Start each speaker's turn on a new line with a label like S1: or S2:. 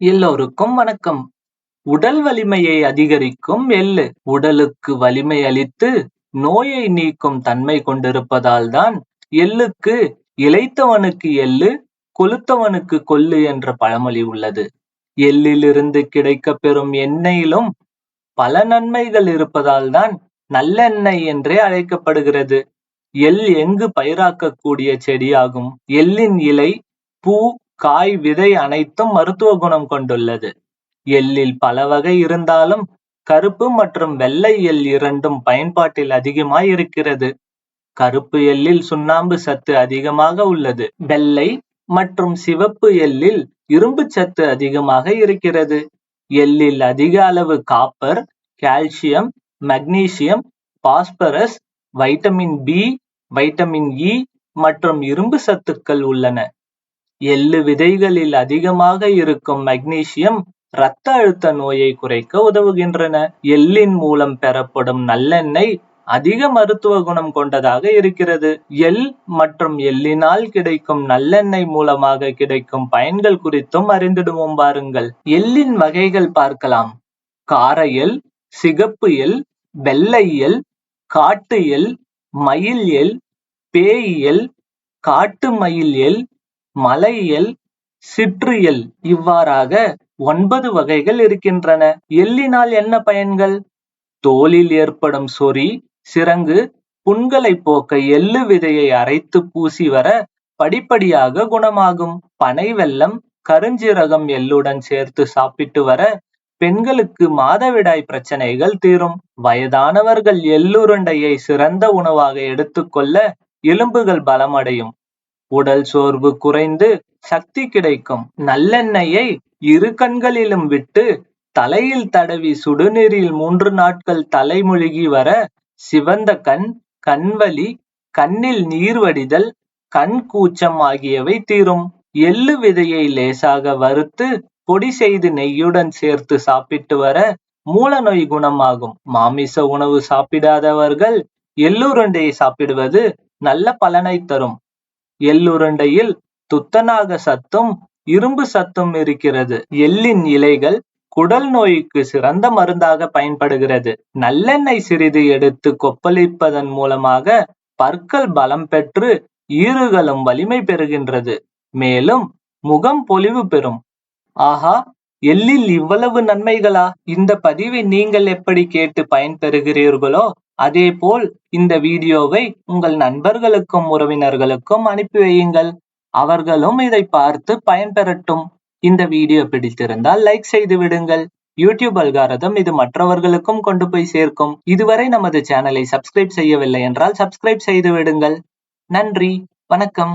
S1: எல்லோருக்கும் வணக்கம். உடல் வலிமையை அதிகரிக்கும் எள்ளு. உடலுக்கு வலிமை அளித்து நோயை நீக்கும் தன்மை கொண்டிருப்பதால் தான் எள்ளுக்கு இளைத்தவனுக்கு எள்ளு கொழுத்தவனுக்கு கொள்ளு என்ற பழமொழி உள்ளது. எள்ளிலிருந்து கிடைக்கப் பெறும் எண்ணெயிலும் பல நன்மைகள் இருப்பதால் தான் நல்லெண்ணெய் என்றே அழைக்கப்படுகிறது. எள் எங்கு பயிராக்கக்கூடிய செடியாகும்? எள்ளின் இலை பூ காய் விதை அனைத்தும் மருத்துவ குணம் கொண்டுள்ளது. எள்ளில் பல வகை இருந்தாலும் கருப்பு மற்றும் வெள்ளை எள் இரண்டும் பயன்பாட்டில் அதிகமாய் இருக்கிறது. கருப்பு எள்ளில் சுண்ணாம்பு சத்து அதிகமாக உள்ளது. வெள்ளை மற்றும் சிவப்பு எள்ளில் இரும்பு சத்து அதிகமாக இருக்கிறது. எள்ளில் அதிக அளவு copper calcium magnesium phosphorus vitamin B vitamin E மற்றும் இரும்பு சத்துக்கள் உள்ளன. எள்ளு விதைகளில் அதிகமாக இருக்கும் மக்னீசியம் இரத்த அழுத்த நோயை குறைக்க உதவுகின்றன. எள்ளின் மூலம் பெறப்படும் நல்லெண்ணெய் அதிக மருத்துவ குணம் கொண்டதாக இருக்கிறது. எள் மற்றும் எள்ளினால் கிடைக்கும் நல்லெண்ணெய் மூலமாக கிடைக்கும் பயன்கள் குறித்தும் அறிந்திடுவோம் பாருங்கள். எள்ளின் வகைகள் பார்க்கலாம். கார எள் சிகப்பு எள் வெள்ளை எள் காட்டு எள் மயில் எள் பேய் எள் காட்டு மயில் எள் மலையியல், சிற்றியல் இவ்வாறாக ஒன்பது வகைகள் இருக்கின்றன. எள்ளினால் என்ன பயன்கள்? தோலில் ஏற்படும் சொறி சிரங்கு புண்களை போக்க எள்ளு விதையை அரைத்து பூசி வர படிப்படியாக குணமாகும். பனை வெல்லம் கருஞ்சீரகம் எள்ளுடன் சேர்த்து சாப்பிட்டு வர பெண்களுக்கு மாதவிடாய் பிரச்சனைகள் தீரும். வயதானவர்கள் எள்ளுருண்டையை சிறந்த உணவாக எடுத்துக்கொள்ள எலும்புகள் பலமடையும். உடல் சோர்வு குறைந்து சக்தி கிடைக்கும். நல்லெண்ணெயை இரு கண்களிலும் விட்டு தலையில் தடவி சுடுநீரில் மூன்று நாட்கள் தலைமுழுகி வர சிவந்த கண் கண்வலி கண்ணில் நீர் வடிதல் கண் கூச்சம் ஆகியவை தீரும். எள்ளு விதையை லேசாக வறுத்து பொடி செய்து நெய்யுடன் சேர்த்து சாப்பிட்டு வர மூல நோய் குணமாகும். மாமிச உணவு சாப்பிடாதவர்கள் எள்ளுருண்டையை சாப்பிடுவது நல்ல பலனை தரும். எள்ளுருண்டையில் துத்தநாக சத்தும் இரும்பு சத்தும் இருக்கிறது. எள்ளின் இலைகள் குடல் நோய்க்கு சிறந்த மருந்தாக பயன்படுகிறது. நல்லெண்ணெய் சிறிது எடுத்து கொப்பளிப்பதன் மூலமாக பற்கள் பலம் பெற்று ஈறுகளும் வலிமை பெறுகின்றது. மேலும் முகம் பொலிவு பெறும். ஆஹா எள்ளில் இவ்வளவு நன்மைகளா? இந்த பதிவை நீங்கள் எப்படி கேட்டு பயன்பெறுகிறீர்களோ அதே போல் இந்த வீடியோவை உங்கள் நண்பர்களுக்கும் உறவினர்களுக்கும் அனுப்பி வையுங்கள். அவர்களும் இதை பார்த்து பயன்பெறட்டும் இந்த வீடியோ பிடித்திருந்தால் லைக் செய்து விடுங்கள். யூடியூப் அல்காரதம் இது மற்றவர்களுக்கும் கொண்டு போய் சேர்க்கும். இதுவரை நமது சேனலை சப்ஸ்கிரைப் செய்யவில்லை என்றால் சப்ஸ்கிரைப் செய்து விடுங்கள். நன்றி. வணக்கம்.